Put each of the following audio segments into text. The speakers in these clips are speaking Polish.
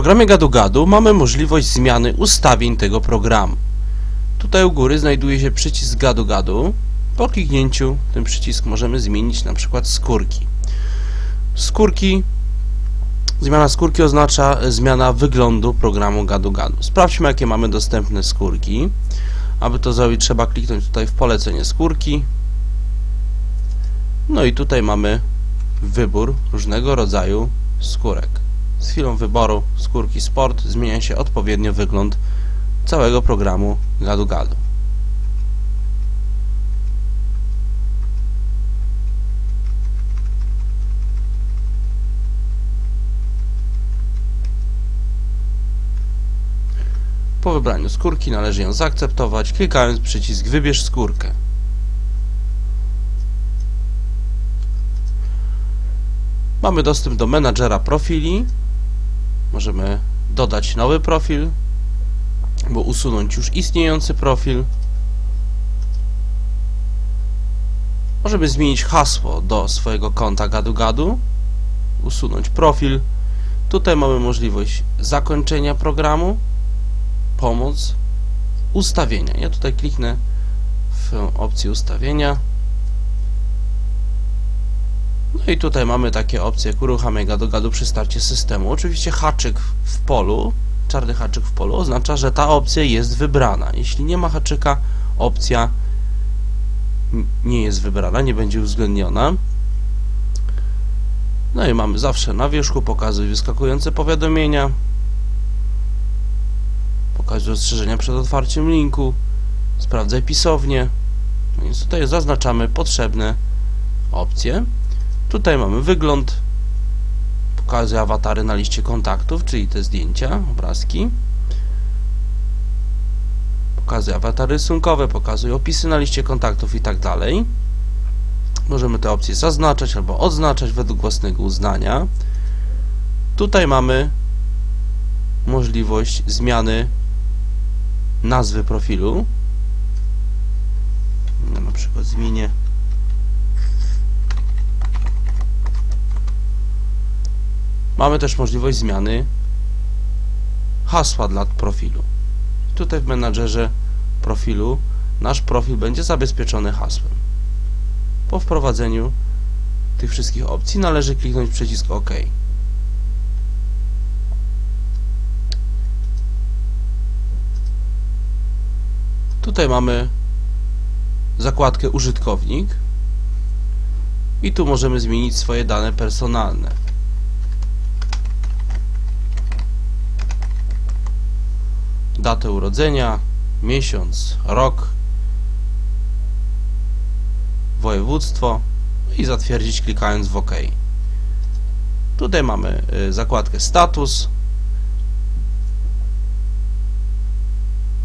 programie gadu-gadu mamy możliwość zmiany ustawień tego programu. Tutaj u góry znajduje się przycisk gadu-gadu. Po kliknięciu ten przycisk możemy zmienić na przykład skórki. Skórki Zmiana skórki oznacza zmiana wyglądu programu gadu-gadu. Sprawdźmy jakie mamy dostępne skórki. Aby to zrobić trzeba kliknąć tutaj w polecenie skórki. No i tutaj mamy wybór różnego rodzaju skórek. Z chwilą wyboru skórki Sport zmienia się odpowiednio wygląd całego programu gadu-gadu. Po wybraniu skórki należy ją zaakceptować, klikając przycisk Wybierz skórkę. Mamy dostęp do menadżera profili. Możemy dodać nowy profil, bo usunąć już istniejący profil. Możemy zmienić hasło do swojego konta gadu-gadu, usunąć profil. Tutaj mamy możliwość zakończenia programu, pomoc, ustawienia. Ja tutaj kliknę w opcję ustawienia. No i tutaj mamy takie opcje jak uruchamiaj gadu-gadu przy starcie systemu. Oczywiście haczyk w polu, czarny haczyk w polu oznacza, że ta opcja jest wybrana. Jeśli nie ma haczyka, opcja nie jest wybrana, nie będzie uwzględniona. No i mamy zawsze na wierzchu pokazuj wyskakujące powiadomienia, pokazuj ostrzeżenia przed otwarciem linku, sprawdzaj pisownię. No więc tutaj zaznaczamy potrzebne opcje. Tutaj mamy wygląd, pokazuje awatary na liście kontaktów, czyli te zdjęcia, obrazki. Pokazuje awatary rysunkowe, pokazuje opisy na liście kontaktów i tak dalej. Możemy te opcje zaznaczać albo odznaczać według własnego uznania. Tutaj mamy możliwość zmiany nazwy profilu. Ja na przykład zmienię Mamy też możliwość zmiany hasła dla profilu. Tutaj w menadżerze profilu nasz profil będzie zabezpieczony hasłem. Po wprowadzeniu tych wszystkich opcji należy kliknąć przycisk OK. Tutaj mamy zakładkę użytkownik i tu możemy zmienić swoje dane personalne. Datę urodzenia, miesiąc, rok, województwo i zatwierdzić klikając w OK. Tutaj mamy y, zakładkę status.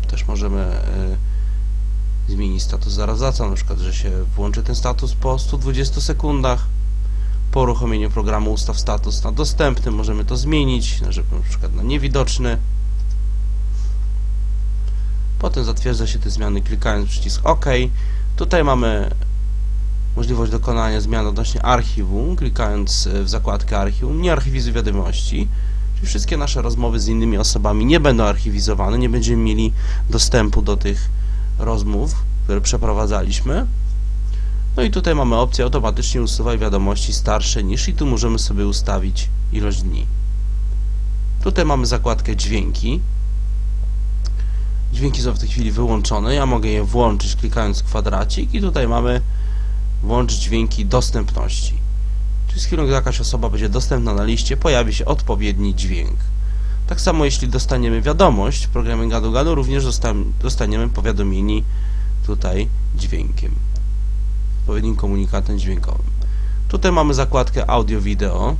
Też możemy y, zmienić status zaraz za co, na przykład, że się włączy ten status po 120 sekundach. Po uruchomieniu programu ustaw status na dostępny, możemy to zmienić, na przykład na niewidoczny. Potem zatwierdza się te zmiany klikając przycisk OK. Tutaj mamy możliwość dokonania zmian odnośnie archiwum, klikając e, w zakładkę archiwum, nie archiwizuj wiadomości. Czyli wszystkie nasze rozmowy z innymi osobami nie będą archiwizowane, nie będziemy mieli dostępu do tych rozmów, które przeprowadzaliśmy. No i tutaj mamy opcję automatycznie usuwaj wiadomości starsze niż i tu możemy sobie ustawić ilość dni. Tutaj mamy zakładkę dźwięki, Dźwięki są w tej chwili wyłączone. Ja mogę je włączyć klikając kwadracik i tutaj mamy włącz dźwięki dostępności. Czyli z chwilą, gdy jakaś osoba będzie dostępna na liście, pojawi się odpowiedni dźwięk. Tak samo jeśli dostaniemy wiadomość w programie gadu-gadu, również dostan dostaniemy powiadomieni tutaj dźwiękiem. Odpowiednim komunikatem dźwiękowym. Tutaj mamy zakładkę audio-wideo.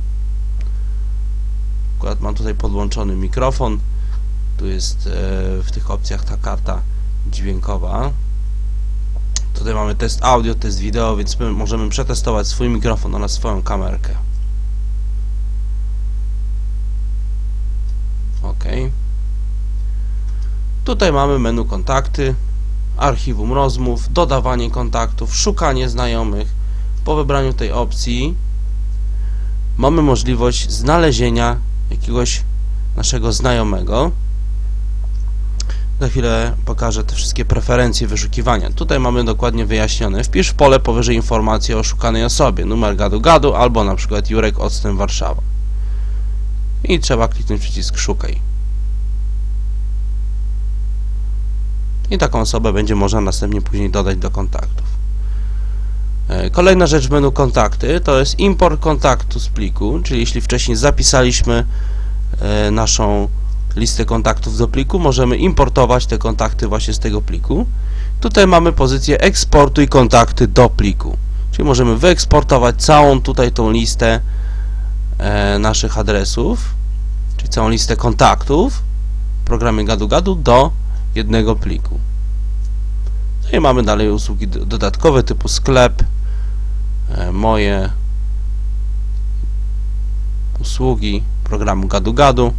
Akurat mam tutaj podłączony mikrofon. Tu jest e, w tych opcjach ta karta dźwiękowa. Tutaj mamy test audio, test wideo, więc my możemy przetestować swój mikrofon oraz swoją kamerkę. OK. Tutaj mamy menu kontakty, archiwum rozmów, dodawanie kontaktów, szukanie znajomych. Po wybraniu tej opcji mamy możliwość znalezienia jakiegoś naszego znajomego. Za chwilę pokażę te wszystkie preferencje wyszukiwania. Tutaj mamy dokładnie wyjaśnione. Wpisz w pole powyżej informację o szukanej osobie, numer gadu-gadu albo na przykład Jurek Odstęp Warszawa. I trzeba kliknąć przycisk szukaj. I taką osobę będzie można następnie później dodać do kontaktów. E, Kolejna rzecz w menu kontakty to jest import kontaktu z pliku, czyli jeśli wcześniej zapisaliśmy e, naszą listę kontaktów do pliku, możemy importować te kontakty właśnie z tego pliku. Tutaj mamy pozycję eksportuj kontakty do pliku, czyli możemy wyeksportować całą tutaj tą listę e, naszych adresów, czyli całą listę kontaktów w programie gadu-gadu do jednego pliku. No i mamy dalej usługi do- dodatkowe typu sklep, e, moje usługi programu gadu-gadu.